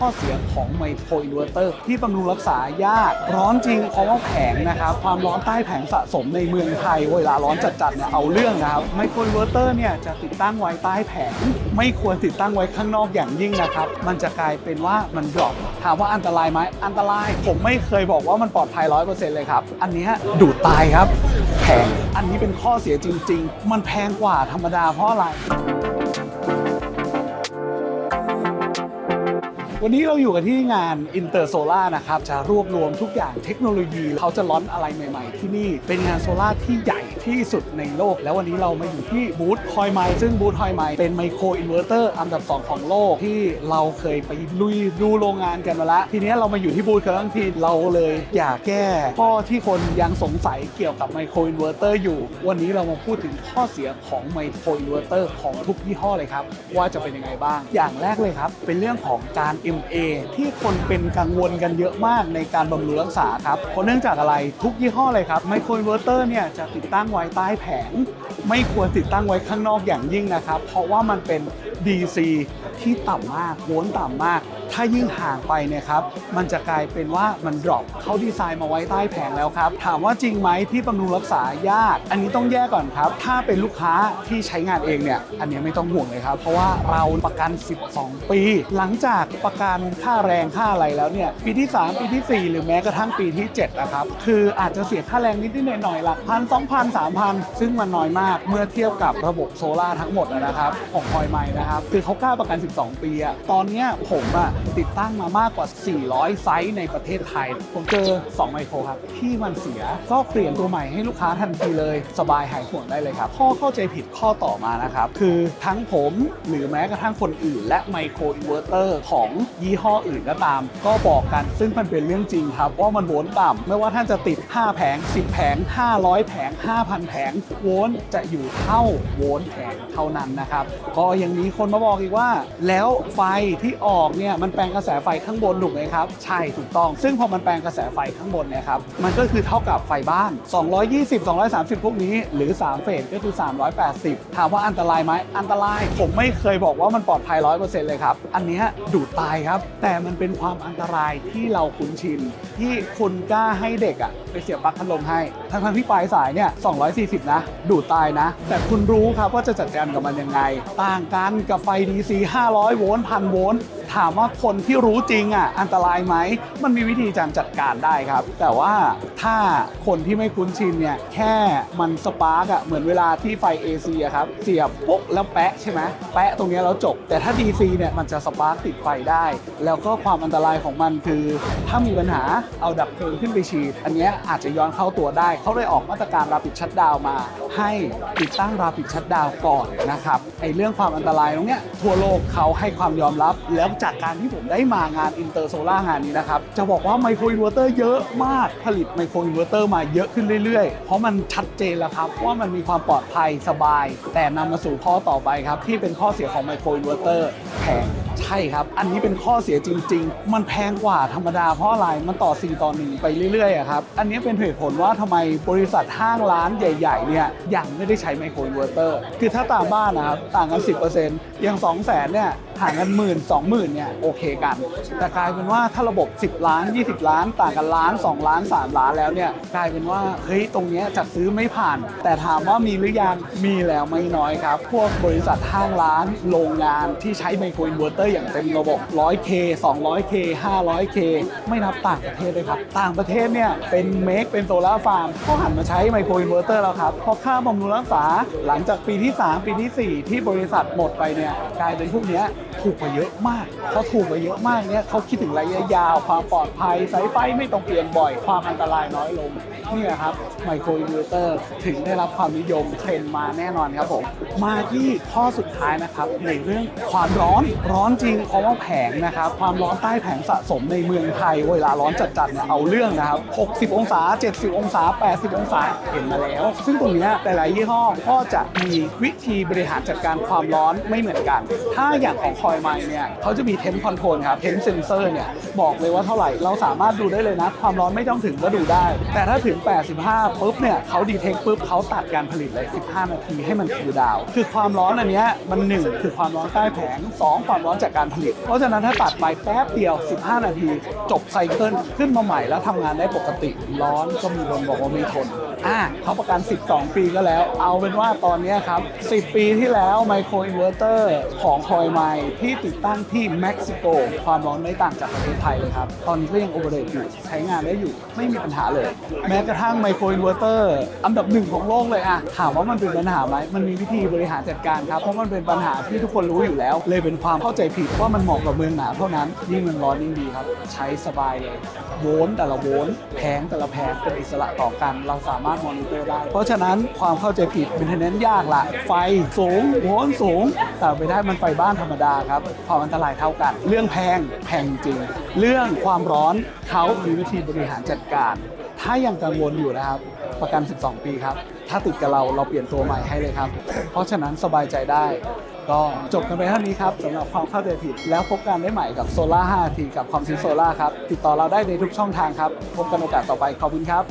ข้อเสียของไมโครอินเวอร์เตอร์ที่บำรุงรักษายาก ร้อนจริงเพราะว่าแผงนะครับ ความร้อนใต้แผงสะสมในเมืองไทย เวลาร้อนจัดๆเนี่ยเอาเรื่องนะครับไมโครอินเวอร์เตอร์เนี่ยจะติดตั้งไว้ใต้แผง ไม่ควรติดตั้งไว้ข้างนอกอย่างยิ่งนะครับ มันจะกลายเป็นว่ามันดรอปถามว่าอันตรายไหมอันตราย ผมไม่เคยบอกว่ามันปลอดภัยร้อยเปอร์เซ็นต์เลยครับ อันนี้ดูดตายครับแพงอันนี้เป็นข้อเสียจริง ๆ มันแพงกว่าธรรมดาเพราะอะไร วันนี้เราอยู่กันที่งาน Inter Solar นะครับ จะรวบรวมทุกอย่างเทคโนโลยี เขาจะล้อนอะไรใหม่ ๆ ที่นี่ เป็นงานโซลาร์ที่ใหญ่ ที่สุดในโลก แล้ววันนี้เรามาอยู่ที่บูธฮอยไมซึ่งบูธฮอยไมเป็นไมโครอินเวอร์เตอร์อันดับ 2 ของโลกที่เราเคยไปลุยดูโรงงานกันมาแล้วทีนี้เรามาอยู่ที่บูธกันทั้งทีเราเลยอยากแก้ข้อที่คนยังสงสัยเกี่ยวกับไมโครอินเวอร์เตอร์อยู่ วันนี้เรามาพูดถึงข้อเสียของไมโครอินเวอร์เตอร์ของทุกยี่ห้อเลยครับ ว่าจะเป็นยังไงบ้าง อย่างแรกเลยครับ เป็นเรื่องของการ MA ที่คนเป็นกังวลกันเยอะมากในการบำรุงรักษาครับเพราะเนื่องจากอะไรทุกยี่ห้อเลยครับไมโครอินเวอร์เตอร์เนี่ยจะติดตั้งไว้ใต้แผง ไม่ควรติดตั้งไว้ข้างนอกอย่างยิ่งนะครับ เพราะว่ามันเป็น DC ที่ต่ำมากโวลต์ต่ำมาก ถ้ายิ่งห่างไปเนี่ยครับ มันจะกลายเป็นว่ามันดรอปเขาดีไซน์มาไว้ใต้แผงแล้วครับ ถามว่าจริงไหมที่บำรุงรักษายาก อันนี้ต้องแยกก่อนครับ ถ้าเป็นลูกค้าที่ใช้งานเองเนี่ยอันนี้ไม่ต้องห่วงเลยครับ เพราะว่าเราประกัน 12 ปี หลังจากประกันค่าแรงค่าอะไรแล้วเนี่ยปีที่ 3 ปีที่ 4 หรือแม้กระทั่งปีที่7นะครับคืออาจจะเสียค่าแรงนิดๆหน่อยๆหลักพันสองพันสามพันซึ่งมันน้อยมากเมื่อเทียบกับระบบโซลาทั้งหมดนะครับของคอยไม้นะครับคือเขากล้าประกัน 12 ปีอะตอนเนี้ยผมอะติดตั้งมามากกว่า 400 ไซส์ในประเทศไทย ผมเจอ 2 ไมโครครับ ที่มันเสียก็เปลี่ยนตัวใหม่ให้ลูกค้าทันทีเลย สบายหายห่วงได้เลยครับ ข้อเข้าใจผิดข้อต่อมานะครับ คือทั้งผมหรือแม้กระทั่งคนอื่น และไมโครอินเวอร์เตอร์ของยี่ห้ออื่นก็ตาม ก็บอกกันซึ่งมันเป็นเรื่องจริงครับว่ามันโวลต์ต่ำไม่ว่าท่านจะติด 5 แผง 10 แผง 500 แผง 5,000 แผงโวลต์จะอยู่เท่าโวลต์แผงเท่านั้นนะครับก็ยังมีคคนมาบอกอีกว่า แล้วไฟที่ออกเนี่ยมันแปลงกระแสไฟข้างบนถูกไหมครับ ใช่ถูกต้อง ซึ่งพอมันแปลงกระแสไฟข้างบนเนี่ยครับมันก็คือเท่ากับไฟบ้าน 220 230 พวกนี้ หรือ 3 เฟสก็คือ 380 ถามว่าอันตรายไหมอันตราย ผมไม่เคยบอกว่ามันปลอดภัย 100%เลยครับ อันนี้ดูดตายครับ แต่มันเป็นความอันตรายที่เราคุ้นชิน ที่คุณกล้าให้เด็กอะไปเสียบปลั๊กพัดลมให้ ทั้งๆที่ปลายสายเนี่ย240 นะ ดูดตายนะ แต่คุณรู้ครับว่าจะจัดการกับมันยังไง ต่างกันกับไฟ DC 500 โวลต์พันโวลต์ ถามว่าคนที่รู้จริงอะอันตรายไหมมันมีวิธีการจัดการได้ครับ แต่ว่าถ้าคนที่ไม่คุ้นชินเนี่ยแค่มันสปาร์กอะเหมือนเวลาที่ไฟ AC อะครับเสียบปุ๊บแล้วแปะใช่ไหมแปะตรงนี้แล้วจบ แต่ถ้า DC เนี่ยมันจะสปาร์กติดไฟได้ แล้วก็ความอันตรายของมันคือ ถ้ามีปัญหาเอาดับเพลิงขึ้นไปฉีด อันเนี้ยอาจจะย้อนเข้าตัวได้ เขาเลยออกมาตรการราปิดชัดดาวมา ให้ติดตั้งราปิดชัดดาวก่อนนะครับไอเรื่องความอันตรายตรงเนี้ยทั่วโลกเขาให้ความยอมรับแล้วจากการที่ผมได้มางานอินเตอร์โซล่างานนี้นะครับ จะบอกว่าไมโครอินเวอร์เตอร์เยอะมาก ผลิตไมโครอินเวอร์เตอร์มาเยอะขึ้นเรื่อยๆ เพราะมันชัดเจนแล้วครับ ว่ามันมีความปลอดภัยสบาย แต่นำมาสู่ข้อต่อไปครับ ที่เป็นข้อเสียของไมโครอินเวอร์เตอร์แพงใช่ครับ อันนี้เป็นข้อเสียจริง ๆ มันแพงกว่าธรรมดาเพราะอะไร มันต่อ 4 ต่อ 1 ไปเรื่อยๆครับ อันนี้เป็นเหตุผลว่าทำไมบริษัทห้างร้านใหญ่ ๆ เนี่ยยังไม่ได้ใช้ไมโครอินเวอร์เตอร์ คือถ้าตามบ้านนะครับ ต่างกัน 10%อย่าง 2 0 0 0 0 0เนี่ย ห่างกันหมื่นสองหมื่นเนี่ยโอเคกัน แต่กลายเป็นว่าถ้าระบบ 10 ล้าน 20 ล้าน ต่างกันล้าน 2 ล้าน 3 ล้านแล้วเนี่ยกลายเป็นว่าเฮ้ยตรงเนี้ยจัดซื้อไม่ผ่าน แต่ถามว่ามีหรือยังมีแล้วไม่น้อยครับ พวกบริษัทห้างร้านโรงงานที่ใช้ไมโครอินเวอร์เตอร์อย่างเต็มระบบ 100K 200K 500K ไม่นับต่างประเทศเลยครับ ต่างประเทศเนี่ยเป็นเมคเป็นโซลาร์ฟาร์มก็หันมาใช้ไมโครอินเวอร์เตอร์แล้วครับเพราะค่าบำรุงรักษาหลังจากปีที่ 3 ปีทีสี่4 ที่บริษัทหมดไปเนี่ยกลายเป็นพวกเนี้ยถูกกว่าเยอะมากเขาถูกกว่าเยอะมากเนี่ยเขาคิดถึงระยะยาวความปลอดภัยสายไฟไม่ต้องเปลี่ยนบ่อย ความอันตรายน้อยลงนี่ครับไมโครอินเวอร์เตอร์ถึงได้รับความนิยมเทรนมาแน่นอนครับผมมาที่ข้อสุดท้ายนะครับในเรื่องความร้อนร้อนจริงเพราะว่าแผงนะครับความร้อนใต้แผงสะสมในเมืองไทยเวลาร้อนจัดๆเนี่ยเอาเรื่องนะครับ60 องศา 70 องศา 80 องศาเห็นมาแล้ว ซึ่งตรงนี้แต่หลายยี่ห้อก็จะมีวิธีบริหารจัดการความร้อนไม่เหมือนกัน ถ้าอย่างของคอยไมเนี่ยเขาจะมีเทมคอนโทรลครับเทมเซนเซอร์เนี่ยบอกเลยว่าเท่าไหร่เราสามารถดูได้เลยนะ ความร้อนไม่ต้องถึงก็ดูได้ แต่ถ้าถึง 85ปุ๊บเนี่ยเขาดีเทคปุ๊บเขาตัดการผลิตเลย 15 นาทีให้มันคูลดาวคือความร้อนอันเนี้ยมันหนึ่งคือความร้อนใต้แผงสองความร้อนจากการผลิต เพราะฉะนั้นถ้าตัดไปแป๊บเดียว 15 นาที จบไซเคิลขึ้นมาใหม่แล้วทำงานได้ปกติร้อนก็มีคนบอกว่าไม่ทนอะเขาประกัน 12 ปีก็แล้ว เอาเป็นว่าตอนนี้ครับ 10 ปีที่แล้วไมโครอินเวอร์เตอร์ของคอยไมที่ติดตั้งที่เม็กซิโก ความร้อนไม่ต่างจากประเทศไทยเลยครับ ตอนนี้ก็ยังโอเปเรตอยู่ใช้งานได้อยู่ไม่มีปัญหาเลย แม้กระทั่งไมโครอินเวอร์เตอร์อันดับหนึ่งของโลกเลยอะถามว่ามันเป็นปัญหาไหมมันมีวิธีบริหารจัดการครับ เพราะมันเป็นปัญหาที่ทุกคนรู้อยู่แล้ว เลยเป็นความเข้าใจผิดว่ามันเหมาะกับเมืองหนาวเท่านั้นยิ่งมันร้อนยิ่งดีครับ ใช้สบายเลยโวลต์แต่ละโวลต์แผงแต่ละแผงเป็นอิสระต่อกันเราสามารถมอนิเตอร์ได้ เพราะฉะนั้นความเข้าใจผิดเป็นเทนเนนยากละไฟสูงโวลต์สูงแต่ไปได้มันไฟบ้านธรรมดาครับความอันตรายเท่ากัน เรื่องแพงแพงจริง เรื่องความร้อนเขามีวิธีบริหารจัดการ ถ้ายังกังวลอยู่นะครับ ประกัน 12 ปีครับ ถ้าติดกับเราเราเปลี่ยนตัวใหม่ให้เลยครับ เพราะฉะนั้นสบายใจได้ ก็จบกันไปเท่านี้ครับสำหรับความเข้าใจผิด แล้วพบกันได้ใหม่กับโซล่า5ทีกับความซิโซล่าครับ ติดต่อเราได้ในทุกช่องทางครับ พบกันโอกาสต่อไปขอบคุณครับ